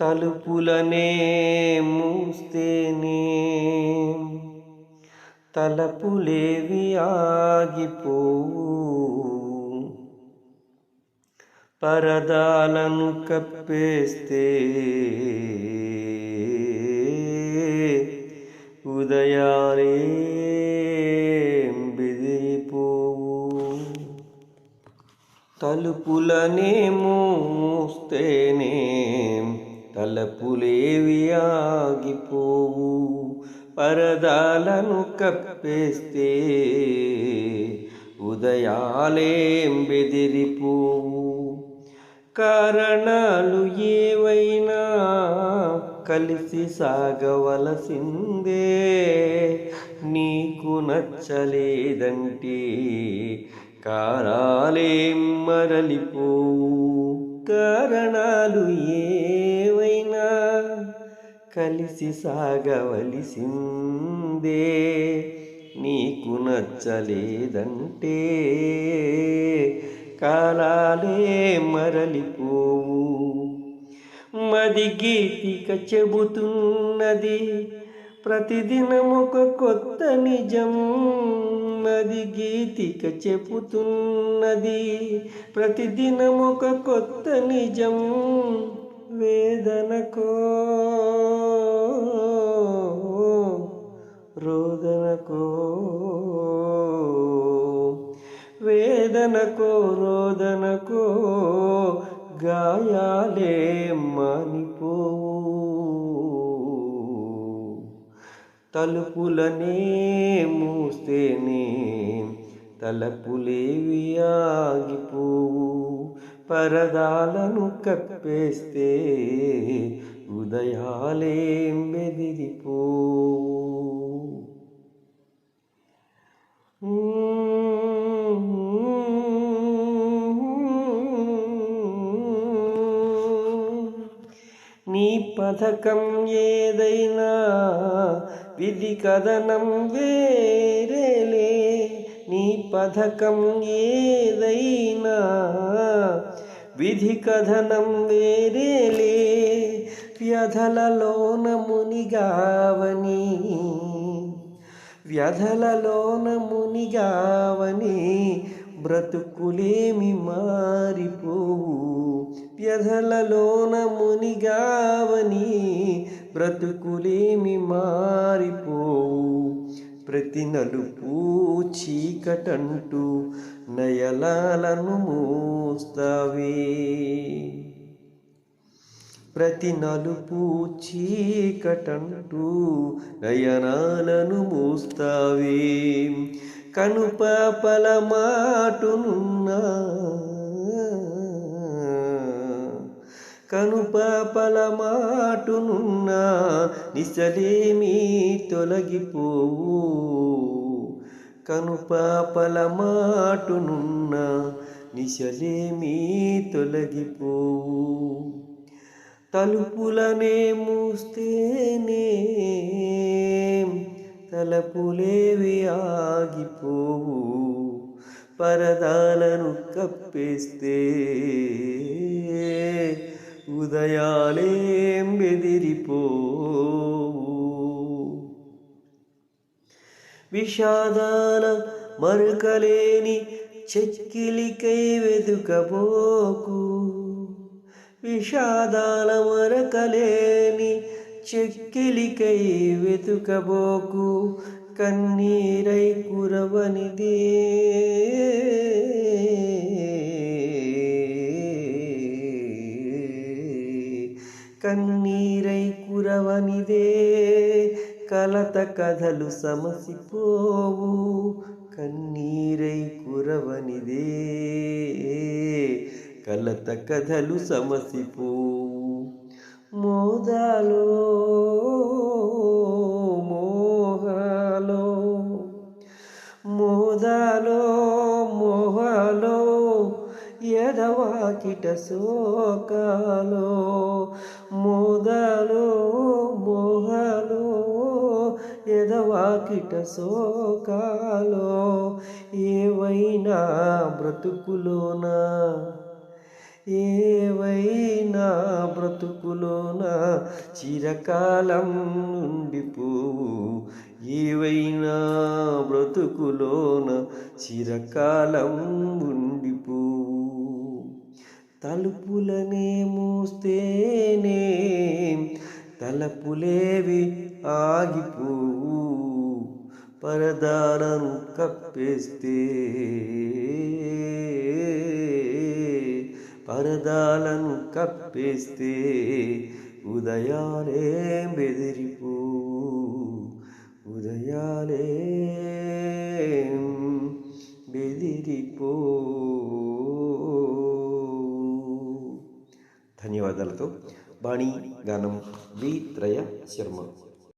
తలుపులనే మూస్తేనే. తలపులేవి ఆగిపోవు. పరదాలను కప్పేస్తే ఉదయాలే బెదిరిపోవు. తలుపులనే మూస్తేనే తలపులేవి ఆగిపోవు పరదాలను కప్పేస్తే ఉదయాలేం బెదిరిపోవు. కారణాలు ఏవైనా కలిసి సాగవలసిందే. నీకు నచ్చలేదంటే కారాలేం మరలిపోవు. కారణాలు ఏ కలిసి సాగవలసిందే. నీకు నచ్చలేదంటే కాలాలే మరలిపోవు. మది గీతిక చెబుతున్నది ప్రతిదినం ఒక కొత్త నిజం. మది గీతిక చెబుతున్నది ప్రతిదినం ఒక కొత్త నిజం. వేదనకో రోదనకో వేదనకో రోదనకో గాయాలే మానిపోవు తలుపులనే మూస్తేనే తలపులేవి ఆగిపోవు పరదాలను కప్పేస్తే ఉదయాలేం బెదిరిపోవు నీ పథకం ఏదైనా విధి కథనం వేరేలే. నీ పథకం ఏదైనా విధి కథనం వేరేలే. వ్యధలలోన మునిగావని వ్యధలలోన మునిగావని బ్రతుకులేమి మారిపోవు. వ్యధలలోన మునిగావని బ్రతుకులేమి మారిపోవు. ప్రతి నలుపు చీకటంటూ నయలాలను మూస్తావే. ప్రతి నలుపు చీకటంటూ నయనాలను మూస్తావే. కనుపాపల మాటునున్నా కనుపాపల మాటునున్నా నిసలేమీ తొలగిపోవు. కనుపాపల మాటునున్నా నిశలేమీ తొలగిపోవు. తలుపులనే మూస్తేనే తలపులేవి ఆగిపోవు. పరదాలను కప్పేస్తే ఉదయాలేం బెదిరిపోవు. విషాదాల మరుకలేని చెక్కిలికై వెతుకబోకు విషాదాల మరకలేని చెక్కిలికై వెతుకబోకు కన్నీరై కురవనిదే. కన్నీరై కురవనిదే కలత కథలు సమసిపోవు కన్నీరై కురవనిదే. కలత కథలు సమసిపు. మోదాలో మోహాలో. మోదాలో మోహాలో ఎడవాకిట శోకాలో. మోదాలో మోహాలో ఎదవాకిట శోకాలో. ఏవైనా బ్రతుకులోనా? ఏవైనా బ్రతుకులోన చిరకాలం ఉండిపోవు ఏవైనా బ్రతుకులోన చిరకాలం ఉండిపోవు తలుపులనే మూస్తేనే తలపులేవి ఆగిపోవు. పరదాలను కప్పేస్తే పరదాలను కప్పేస్తే ఉదయాలే బెదిరిపో ఉదయాలే బెదిరిపో ధన్యవాదాలతో బాణీ గానం వి త్రయ శర్మ